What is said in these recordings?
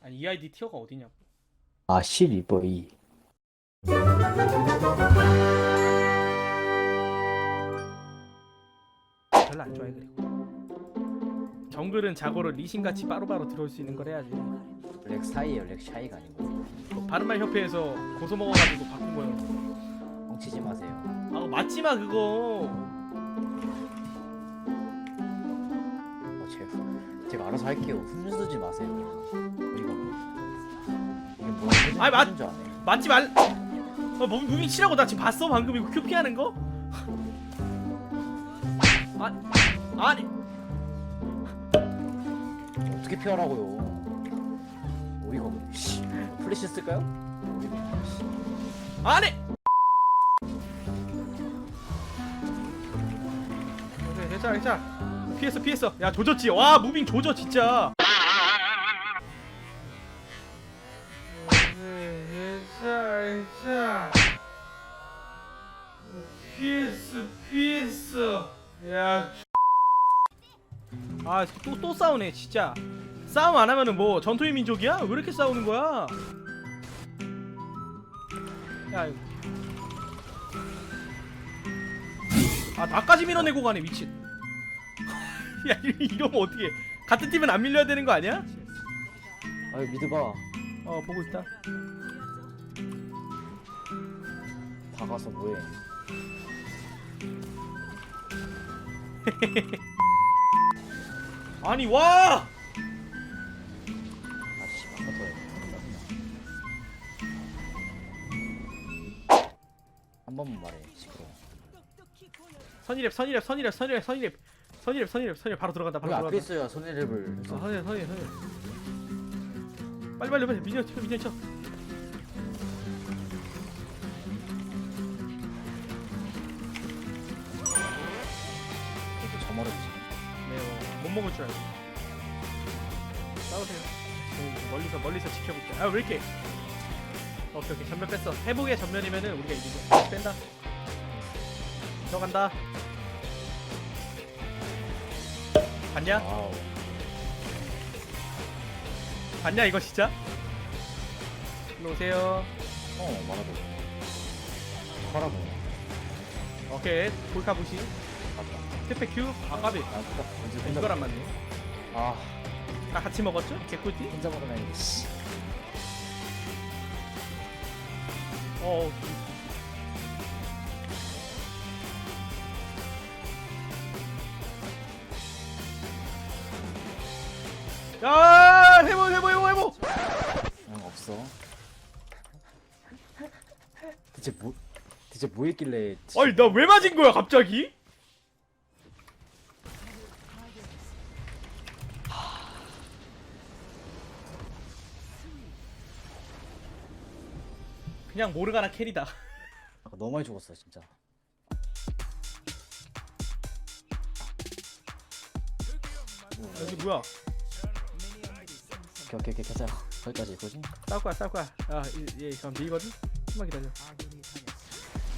아니 EID 티어가 어디냐고. 아 12버 2 별로 안 좋아해 그리고. 정글은 자고로 리신같이 바로바로 들어올 수 있는 걸 해야지. 렉 사이에요 렉 샤이가 아니고 뭐 바른말 협회에서 고소 먹어가지고 바꾼 거예요. 뻥치지 마세요 아 맞지 마 그거. 알아서 할게요 흠쓰지 마세요 이게 뭐야 아이, 맞- 줄 아네 맞지 말. 어, 뭐 무빙 치라고 나 지금 봤어 방금 이거 큐 피 하는 거? 아 아니 어떻게 피하라고요 어이가 없네 씨 플래시 쓸까요? 어이가 없네 씨. 아니. 그래 괜찮아 괜찮아. 피했어 피했어. 야 조졌지. 와 무빙 조져 진짜. 피했어 피했어. 야. 아또 또 싸우네 진짜. 싸움 안 하면은 뭐 전투의 민족이야? 왜 이렇게 싸우는 거야? 야 이거. 아 나까지 밀어내고 가네 미친 야 이- 이러면 어떻게 같은 팀은 안 밀려야 되는 거 아니야? 아유 미드가 어 보고 있다. 다 가서 뭐해? 아니 와! 아씨 아까 더한 번만 말해 시끄러워. 선이랩 선이랩 선이랩 선이랩 선이랩 선이랩 선이랩 선이랩 바로 들어간다 바로 왜 앞에 들어간다. 있어야 손해랩을 아, 선이랩 선이랩 선이랩 빨리 빨리 빨리 미니언 쳐 미니언 쳐. 그래도 저머리지. 네요 못 먹을 줄 알고. 싸우세요. 저 멀리서 멀리서 지켜볼게 아왜 이렇게? 오케이 오케이. 전면 뺐어. 회복의 전면이면은 우리가 이기죠. 뺀다. 들어간다 봤냐? 와우. 봤냐 이거 진짜? 일로 오세요. 어 말아도 커라도 오케이 볼카 부시. 맞다. 스페 큐 아까비. 아 혼자 이걸 안 맞네. 아. 다 같이 먹었죠? 개꿀띠? 혼자 먹으면 이게 씨. 어 야 해보 해보 해보 해보. 응 없어. 대체 뭐 대체 뭐 했길래 아니 나 왜 맞은 거야 갑자기? 그냥 모르가나 캐리다. 아까 너무 많이 죽었어 진짜. 여기 뭐야 오케이 오케이 오케이. 괜찮아 거기까지 이거지. 싸울 거야 싸울 거야. 야얘 그럼 밀거든? 좀만 기다려.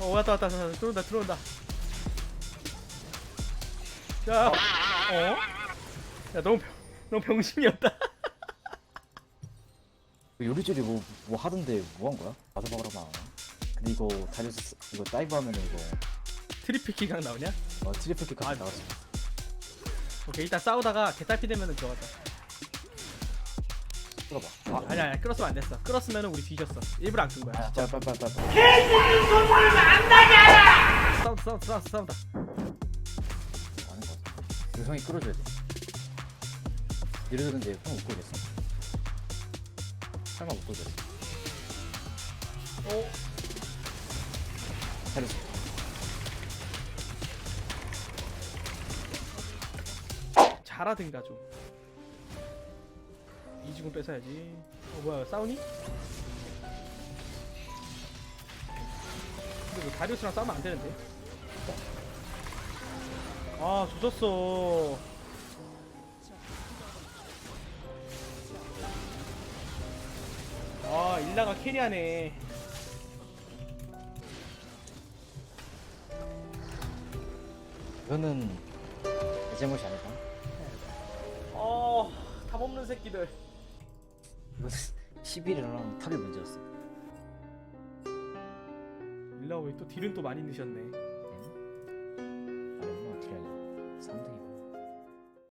어 왔다 왔다 왔다 들어온다 들어온다. 야. 어? 야 너무 병, 너무 병신이었다. 그 요리조리 뭐, 뭐 하던데 뭐 한 거야? 맞아 먹으라마 근데 이거 다리에서 이거 다이브 하면 이거. 트리플 킥각 나오냐? 어, 트리플 킥까지 아, 나왔어. 오케이 일단 싸우다가 개딸피 되면은 들어가자 끌어봐. 아, 아니야 아니야 끌었으면 안 됐어. 끌었으면은 우리 뒤졌어. 일부러 안 끈 거야. 아, 빨리 빨리 빨리 빨리. 싸운다 싸운다 싸운다 싸운다 아는 거 같아. 형이 끌어줘야 돼. 이러는데 형못 끌겠어. 설마 못 끌겠어. 어? 살려줘 잘하든가 좀 이주군 뺏어야지 어 뭐야 싸우니? 근데 왜 다리우스랑 싸우면 안 되는데? 아 조졌어 아 일라가 캐리하네 이거는 내 잘못이 아닐까? 어, 답 없는 새끼들. 이거 11이랑 탑이 문제였어. 일라오이 또 딜은 또 많이 넣으셨네